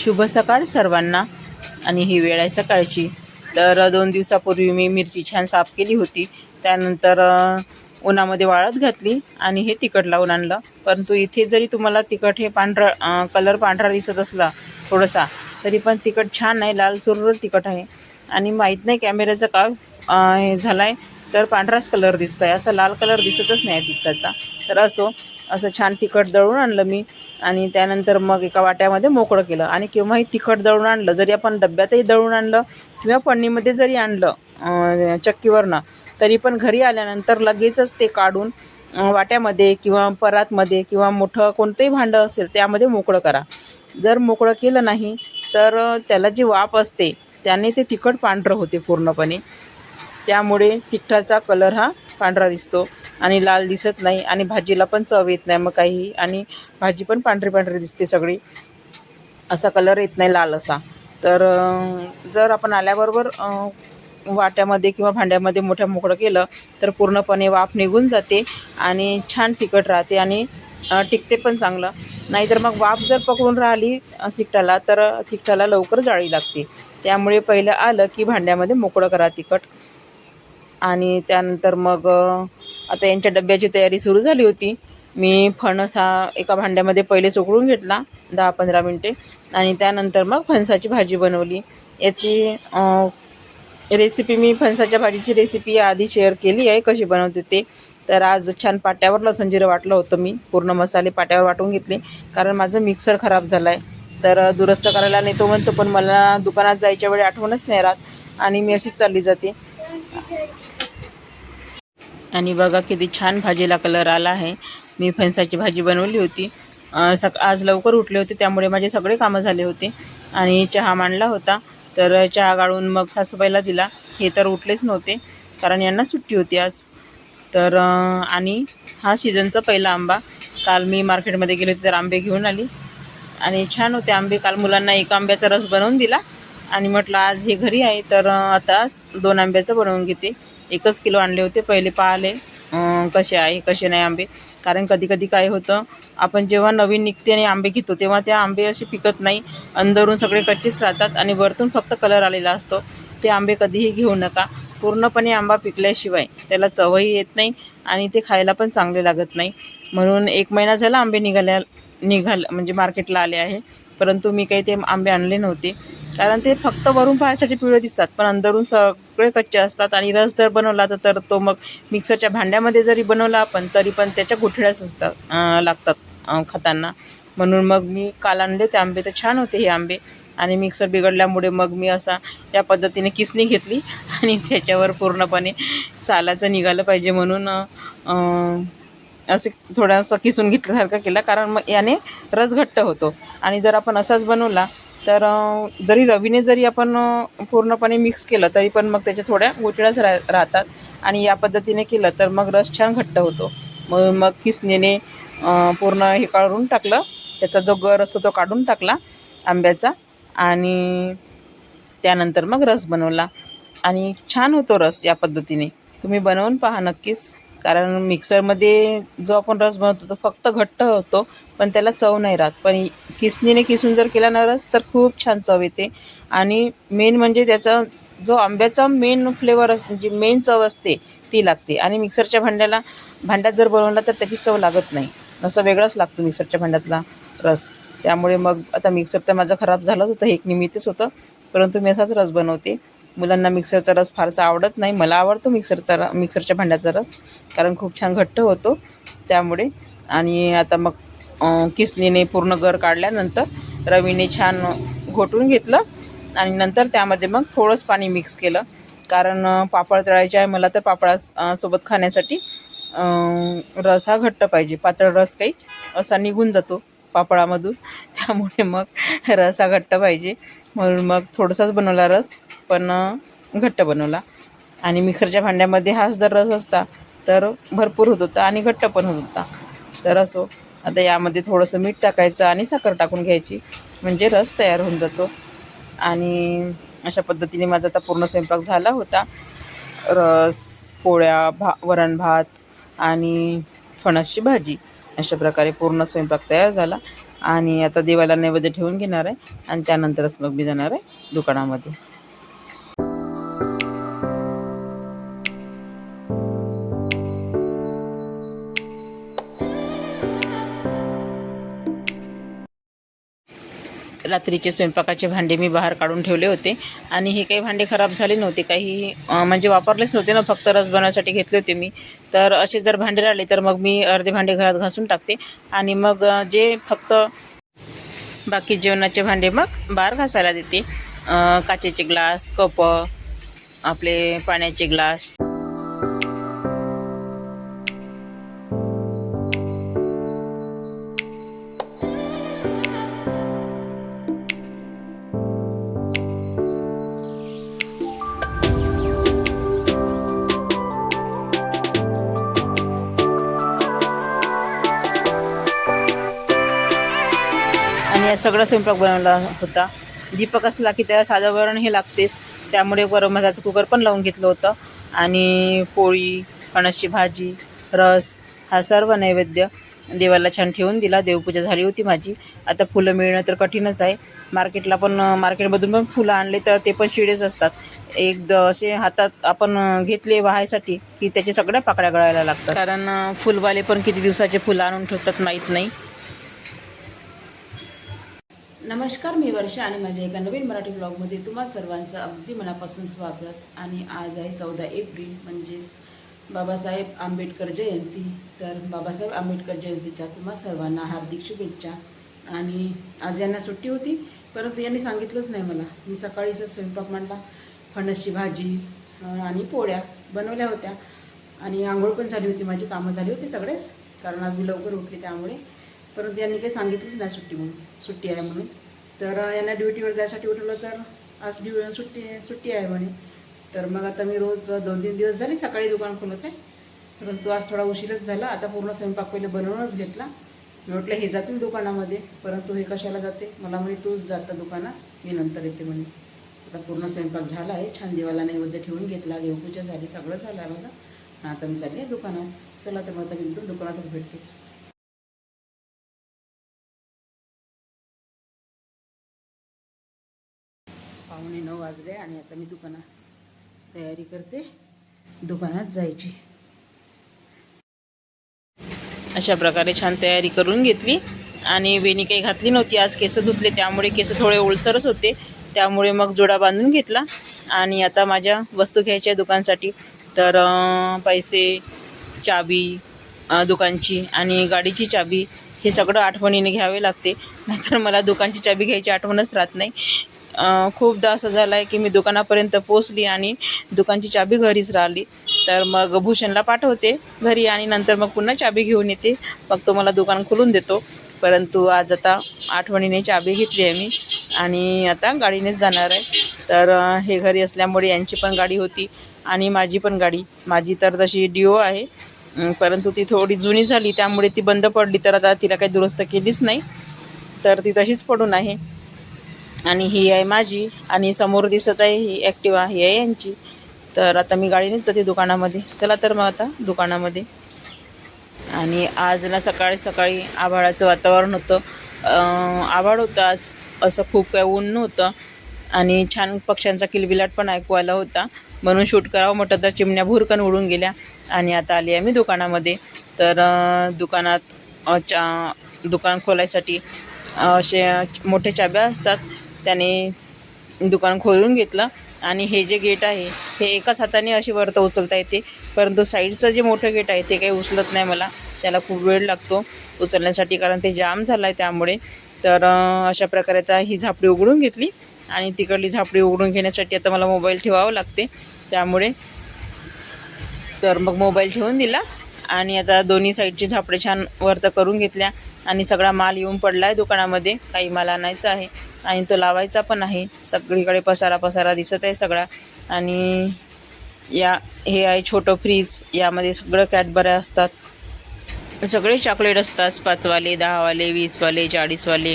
शुभ सकाळ सर्वांना. आणि ही वेळ आहे सकाळची. तर दोन दिवसापूर्वी मी मिरची छान साफ केली होती. त्यानंतर उन्हामध्ये वाळत घातली आणि हे तिखट लावून आणलं. परंतु इथे जरी तुम्हाला तिखट हे पांढरा कलर पांढरा दिसत असला थोडासा तरी पण तिखट छान नाही लाल चुरर तिखट आहे. आणि माहीत नाही कॅमेऱ्याचं का हे झालं आहे तर पांढराच कलर दिसतो आहे असा लाल कलर दिसतच नाही तिखटाचा. तर असो असं छान तिखट दळून आणलं मी. आणि त्यानंतर मग एका वाट्यामध्ये मोकळं केलं. आणि केव्हाही तिखट दळून आणलं जरी आपण डब्यातही दळून आणलं किंवा पन्नीमध्ये जरी आणलं चक्कीवरनं तरी पण घरी आल्यानंतर लगेचच ते काढून वाट्यामध्ये किंवा परातमध्ये किंवा मोठं कोणतंही भांडं असेल त्यामध्ये मोकळं करा. जर मोकळं केलं नाही तर त्याला जी वाफ असते त्याने ते तिखट पांढरं होते पूर्णपणे. त्यामुळे तिखटाचा कलर हा पांढरा दिसतो. आणि लाल दिसत नाही आणि भाजीला पण चव येत नाही मग काही. आणि भाजी पण पांढरी पांढरी दिसते सगळी. असा कलर येत नाही लाल असा. तर जर आपण आल्याबरोबर वाट्यामध्ये किंवा भांड्यामध्ये मोठ्या मोकळं केलं तर पूर्णपणे वाफ निघून जाते आणि छान तिखट राहते आणि टिकते पण चांगलं. नाहीतर मग वाफ जर पकडून राहिली अं, तिखटाला तर तिखटाला लवकर जाळी लागते. त्यामुळे पहिलं आलं की भांड्यामध्ये मोकळं करा तिखट. आणि त्यानंतर मग आता यांच्या डब्याची तयारी सुरू झाली होती. मी फणस हा एका भांड्यामध्ये पहिलेच उकळून घेतला दहा पंधरा मिनटे. आणि त्यानंतर मग फणसाची भाजी बनवली. याची रेसिपी मी फणसाच्या भाजीची रेसिपी आधी शेअर केली आहे कशी बनवते ते. तर आज छान पाट्यावर लसण जिरं वाटलं होतं मी. पूर्ण मसाले पाट्यावर वाटून घेतले. कारण माझं मिक्सर खराब झालं आहे तर दुरुस्त करायला नेतो म्हणतो पण मला दुकानात जायच्या वेळी आठवणच नाही राहत. आणि मी अशीच चालली जाते. आणि बघा किती छान भाजीला कलर आला आहे. मी फणसाची भाजी बनवली होती. सक आज लवकर उठले होते त्यामुळे माझे सगळे कामं झाले होते. आणि चहा मांडला होता. तर चहा गाळून मग सासूबाईला दिला. हे तर उठलेच नव्हते कारण यांना सुट्टी होती आज. तर आणि हा सीझनचा पहिला आंबा. काल मी मार्केटमध्ये गेले होते तर आंबे घेऊन आली. आणि छान होते आंबे. काल मुलांना एक आंब्याचा रस बनवून दिला. आणि म्हटलं आज हे घरी आहे. तर आताच दोन आंब्याचं बनवून घेते. एकच किलो आणले होते पहिले पाहिले. कसे आहे कसे नाही आंबे. कारण कधी कधी काय होतं आपण जेव्हा नवीन निघते आणि आंबे घेतो तेव्हा त्या आंबे असे पिकत नाही. अंदरून सगळे कच्चेच राहतात आणि वरतून फक्त कलर आलेला असतो. ते आंबे कधीही घेऊ नका. पूर्णपणे आंबा पिकल्याशिवाय त्याला चवही येत नाही आणि ते खायला पण चांगले लागत नाही. म्हणून एक महिना झाला आंबे निघाल्या निघाल म्हणजे मार्केटला आले आहे. परंतु मी काही ते आंबे आणले नव्हते. कारण ते फक्त वरून पाहायसाठी पिवळे दिसतात पण अंदरून स सगळे कच्चे असतात आणि रस जर बनवला तर तर तो मग मिक्सरच्या भांड्यामध्ये जरी बनवला आपण तरी पण त्याच्या गुठळ्याच असतात लागतात खाताना. म्हणून मग मी काल आणले ते आंबे तर छान होते हे आंबे. आणि मिक्सर बिघडल्यामुळे मग मी असा या पद्धतीने किसणी घेतली. आणि त्याच्यावर पूर्णपणे चालाचं निघालं पाहिजे म्हणून असे थोडासा किसून घेतल्यासारखं केला. कारण मग याने रस घट्ट होतो. आणि जर आपण असाच बनवला तर जरी रवीने जरी आपण पूर्णपणे मिक्स केलं तरी पण मग त्याच्या थोड्या गोटळ्याच रा राहतात. आणि या पद्धतीने केलं तर मग रस छान घट्ट होतो. मग मग किसणीने पूर्ण हे काढून टाकलं. त्याचा जो गर असतो तो काढून टाकला आंब्याचा. आणि त्यानंतर मग रस बनवला. आणि छान होतो रस या पद्धतीने. तुम्ही बनवून पहा नक्कीच. कारण मिक्सरमध्ये जो आपण रस बनवतो तो फक्त घट्ट होतो पण त्याला चव नाही राहत. पण किसणीने किसून जर केला ना रस तर खूप छान चव येते. आणि मेन म्हणजे त्याचा जो आंब्याचा मेन फ्लेवर असतो जी मेन चव असते ती लागते. आणि मिक्सरच्या भांड्याला भांड्यात जर बनवला तर त्याची चव लागत नाही. असं वेगळंच लागतो मिक्सरच्या भांड्यातला रस. त्यामुळे मग आता मिक्सर तर माझा खराब झालाच होता हे एक निमित्तच होतं. परंतु मी असाच रस बनवते. मुलांना मिक्सरचा रस फारसा आवडत नाही. मला आवडतो मिक्सरचा र मिक्सरच्या भांड्याचा रस कारण खूप छान घट्ट होतो त्यामुळे. आणि आता मग अं, किसणीने पूर्ण गर काढल्यानंतर रवीने छान घोटून घेतलं आणि नंतर त्यामध्ये मग थोडंच पाणी मिक्स केलं. कारण पापड तळायचे आहे मला तर पापळा सोबत खाण्यासाठी रस हा घट्ट पाहिजे. पातळ रस काही असा निघून जातो पापडामधून. त्यामुळे मग रस हा घट्ट पाहिजे. म्हणून मग थोडासाच बनवला रस पण घट्ट बनवला. आणि मिक्सरच्या भांड्यामध्ये हाच जर रस असता तर भरपूर होत होता आणि घट्ट पण होत होता. तर असो आता यामध्ये थोडंसं मीठ टाकायचं आणि साखर टाकून घ्यायची म्हणजे रस तयार होऊन जातो. आणि अशा पद्धतीने माझा आता पूर्ण स्वयंपाक झाला होता. रस पोळ्या भा वरण भात आणि फणसची भाजी अशा प्रकारे पूर्ण स्वयंपाक तयार झाला. आणि आता देवाला नैवेद्य ठेवून घेणार आहे आणि त्यानंतरच मग मी जाणार आहे दुकानामध्ये. रात्रीचे स्वयंपाकाचे भांडे मी बाहेर काढून ठेवले होते. आणि हे काही भांडे खराब झाले नव्हते. काही म्हणजे वापरलेच नव्हते ना. फक्त रस बनवण्यासाठी घेतले होते मी. तर असे जर भांडे राहिले तर मग मी अर्धे भांडे घरात घासून टाकते. आणि मग जे फक्त बाकी जेवणाचे भांडे मग बाहेर घासायला देते. काचेचे ग्लास कप आपले पाण्याचे ग्लास. सगळा स्वयंपाक बनवला होता. दीपक असला की त्याला साधं वरण हे लागतेच. त्यामुळे गरम मसाल्याचं कुकर पण लावून घेतलं होतं. आणि पोळी फणसची भाजी रस हा सर्व नैवेद्य देवाला छान ठेवून दिला. देवपूजा झाली होती माझी. आता फुलं मिळणं तर कठीणच आहे. मार्केटला पण मार्केटमधून पण फुलं आणले तर ते पण शिडेच असतात. एक असे हातात आपण घेतले वाहायसाठी की त्याचे सगळ्या पाकळ्या गळायला लागतात. कारण फुलवाले पण किती दिवसाचे फुलं आणून ठेवतात माहीत नाही. नमस्कार मी वर्षा आणि माझ्या एका नवीन मराठी ब्लॉगमध्ये तुम्हा सर्वांचं अगदी मनापासून स्वागत. आणि आज आहे चौदा एप्रिल म्हणजेच बाबासाहेब आंबेडकर जयंती. तर बाबासाहेब आंबेडकर जयंतीच्या तुम्हा सर्वांना हार्दिक शुभेच्छा. आणि आज यांना सुट्टी होती परंतु यांनी सांगितलंच नाही मला. मी सकाळीच स्वयंपाक मांडला फणसची भाजी आणि पोळ्या बनवल्या होत्या. आणि आंघोळ पण झाली होती माझी कामं झाली होती सगळेच. कारण आज मी लवकर उठले त्यामुळे. परंतु यांनी काही सांगितलंच नाही सुट्टी म्हणून सुट्टी आहे म्हणून. तर यांना ड्युटीवर जायसाठी उठवलं तर आज ड्यु सुट्टी सुट्टी आहे म्हणे. तर मग आता मी रोज दोन तीन दिवस झाले सकाळी दुकान खोलत आहे. परंतु आज थोडा उशीरच झाला. आता पूर्ण स्वयंपाक पहिले बनवूनच घेतला. मी म्हटलं हे जातील दुकानामध्ये. परंतु हे कशाला जाते? मला म्हणे तूच जातं दुकानात. मी नंतर येते म्हणे. आता पूर्ण स्वयंपाक झाला आहे. छान देवाला नैवेद्य ठेवून घेतला. देवपूजा झाली. सगळं झालं आहे माझं आता मी चालली आहे दुकानात. चला तर मग आता मी दुकानातच भेटते. पाहुणे नऊ वाजले आणि आता मी दुकानात तयारी करते. दुकानात जायची. अशा प्रकारे छान तयारी करून घेतली. आणि वेणी काही घातली नव्हती. आज केस धुतले त्यामुळे केस थोडे ओलसरच होते. त्यामुळे मग जोडा बांधून घेतला. आणि आता माझ्या वस्तू घ्यायच्या दुकानसाठी. तर पैसे चाबी दुकानची आणि गाडीची चाबी हे सगळं आठवणीने घ्यावे लागते. नाहीतर मला दुकानची चाबी घ्यायची आठवणच राहत नाही. खूपदा असं झालं आहे की मी दुकानापर्यंत पोचली आणि दुकानची चाबी घरीच राहिली. तर मग भूषणला पाठवते घरी आणि नंतर मग पुन्हा चाबी घेऊन येते. मग तो मला दुकान खोलून देतो. परंतु आज आता आठवणीने चाबी घेतली आहे मी आणि आता गाडीनेच जाणार आहे. तर हे घरी असल्यामुळे यांची पण गाडी होती आणि माझी पण गाडी. माझी तर तशी डिओ आहे. परंतु ती थोडी जुनी झाली त्यामुळे ती बंद पडली. तर आता तिला काही दुरुस्त केलीच नाही. तर ती तशीच पडून आहे. आणि ही आहे माझी. आणि समोर दिसत आहे ही ॲक्टिवा ही आहे यांची. तर आता मी गाडीनेच जाते दुकानामध्ये. चला तर मग आता दुकानामध्ये. आणि आज ना सकाळी सकाळी आभाळाचं वातावरण होतं. आभाळ होतं आज. असं खूप काय ऊन नव्हतं. आणि छान पक्ष्यांचा किलबिलाट पण ऐकू आला होता. म्हणून शूट करावं म्हटलं तर चिमण्या भुरकन उडून गेल्या. आणि आता आली आहे मी दुकानामध्ये. तर दुकानात चा दुकान खोलायसाठी असे मोठे चाब्या असतात. त्याने दुकान खोलून घेतलं. आणि हे जे गेट आहे हे एकाच हाताने अशी वरतं उचलता येते. परंतु साईडचं जे मोठं गेट आहे ते काही उचलत नाही मला. त्याला खूप वेळ लागतो उचलण्यासाठी कारण ते जाम झालं आहे त्यामुळे. तर अशा प्रकारे आता ही झापडी उघडून घेतली. आणि तिकडली झापडी उघडून घेण्यासाठी आता मला मोबाईल ठेवावं लागते. त्यामुळे तर मग मोबाईल ठेवून दिला. आणि आता दोन्ही साईडची झापडे छान वरतं करून घेतल्या. आणि सगळा माल येऊन पडला आहे दुकानामध्ये. काही माल आणायचा आहे आणि तो लावायचा पण आहे. सगळीकडे पसारा पसारा दिसत आहे सगळा. आणि या हे आहे छोटं फ्रीज यामध्ये सगळं कॅडबऱ्या असतात. सगळे चॉकलेट असतात. पाचवाले दहावाले वीसवाले चाळीसवाले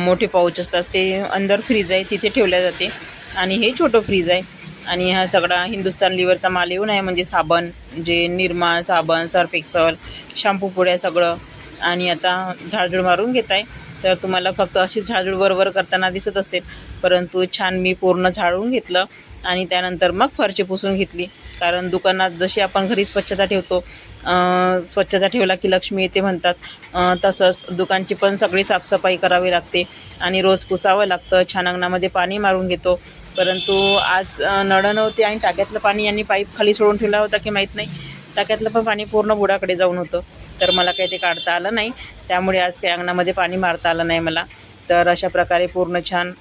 मोठे पाऊच असतात. ते अंदर फ्रीज आहे. तिथे ठेवल्या जाते. आणि हे छोटं फ्रीज आहे. आणि हा सगळा हिंदुस्तान लिव्हरचा माल येऊन आहे. म्हणजे साबण जे निर्मा साबण सर्फ एक्सल शॅम्पू पुड्या सगळं. आणि आता झाडझूड मारून घेत आहे तर तुम्हाला फक्त अशीच झाडूड वरवर करताना दिसत असेल. परंतु छान मी पूर्ण झाडून घेतलं आणि त्यानंतर मग फरची पुसून घेतली. कारण दुकानात जशी आपण घरी स्वच्छता ठेवतो स्वच्छता ठेवला की लक्ष्मी येते म्हणतात. तसंच दुकानची पण सगळी साफसफाई करावी लागते आणि रोज पुसावं लागतं. छान अंगणामध्ये पाणी मारून घेतो. परंतु आज नळं नव्हते आणि टाक्यातलं पाणी यांनी पाईप खाली सोडून ठेवला होता की माहीत नाही. टाक्यातलं पण पाणी पूर्ण बुडाकडे जाऊन होतं. तर मला काही ते काढता आलं नाही. त्यामुळे आज काही अंगणामध्ये पाणी मारता आलं नाही मला. तर अशा प्रकारे पूर्ण छान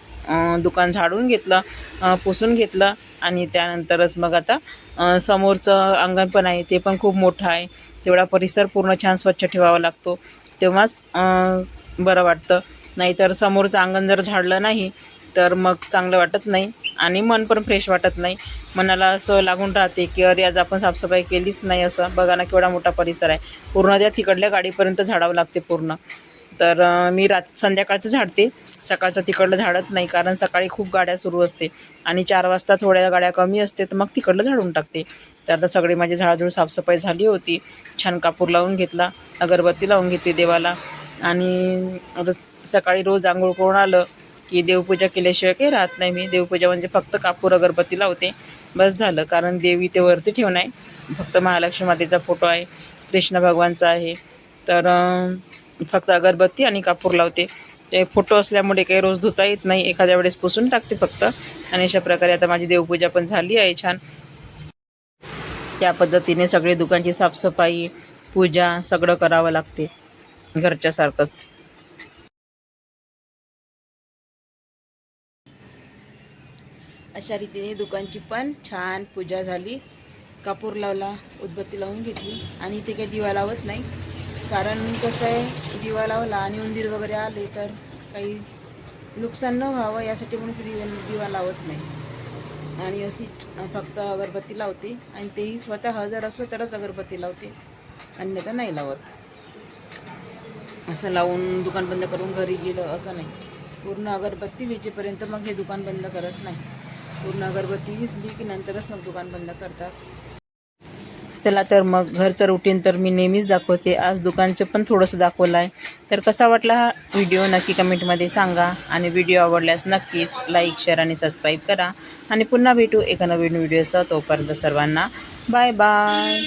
दुकान झाडून घेतलं पुसून घेतलं आणि त्यानंतरच मग आता समोरचं अंगण पण आहे ते पण खूप मोठं आहे. तेवढा परिसर पूर्ण छान स्वच्छ ठेवावा लागतो. तेव्हाच बरं वाटतं. नाहीतर समोरचं अंगण जर झाडलं नाही तर मग चांगलं वाटत नाही आणि मन पण फ्रेश वाटत नाही. मनाला असं लागून राहते की अरे आज आपण साफसफाई केलीच नाही असं. बघा ना केवढा मोठा परिसर आहे. पूर्ण त्या तिकडल्या गाडीपर्यंत झाडावं लागते पूर्ण. तर मी रात संध्याकाळचं झाडते. सकाळचं तिकडलं झाडत नाही कारण सकाळी खूप गाड्या सुरू असते आणि चार वाजता थोड्या गाड्या कमी असते तर मग तिकडलं झाडून टाकते. तर आता सगळी माझी झाडाझुळ साफसफाई झाली होती. छान कापूर लावून घेतला अगरबत्ती लावून घेतली देवाला आणि रोज सकाळी रोज आंघोळ करून आलं. की देवपूजा केल्याशिवाय काही राहत नाही. मी देवपूजा म्हणजे फक्त कापूर अगरबत्ती लावते. बस झालं. कारण देवी ते वरती ठेवून आहे. फक्त महालक्ष्मी मातेचा फोटो आहे. कृष्ण भगवानचा आहे. तर फक्त अगरबत्ती आणि कापूर लावते. ते फोटो असल्यामुळे काही रोज धुता येत नाही. एखाद्या वेळेस पुसून टाकते फक्त. आणि अशा प्रकारे आता माझी देवपूजा पण झाली आहे. छान. त्या पद्धतीने सगळे दुकानची साफसफाई पूजा सगळं करावं लागते. घरच्यासारखंच. अशा रीतीने दुकानची पण छान पूजा झाली. कापूर लावला उदबत्ती लावून घेतली. आणि इथे काही दिवा लावत नाही. कारण कसं आहे दिवा लावला आणि उंदीर वगैरे आले तर काही नुकसान न व्हावं यासाठी म्हणून ते दिवा दिवा लावत नाही. आणि अशीच फक्त अगरबत्ती लावते. आणि तेही स्वतः हजर असलो तरच अगरबत्ती लावते. अन्यथा नाही लावत. असं लावून दुकान बंद करून घरी गेलं असं नाही. पूर्ण अगरबत्ती विजेपर्यंत मग हे दुकान बंद करत नाही. पूर्ण अगरबत्ती विजली की नंतरच मग दुकान बंद करतात. चला तर मग घरचं रुटीन तर मी नेहमीच दाखवते. आज दुकानचं पण थोडंसं दाखवलं आहे तर कसा वाटला हा व्हिडिओ नक्की कमेंटमध्ये सांगा. आणि व्हिडिओ आवडल्यास नक्कीच लाईक शेअर आणि सबस्क्राईब करा. आणि पुन्हा भेटू एका नवीन व्हिडिओसह तोपर्यंत सर्वांना बाय बाय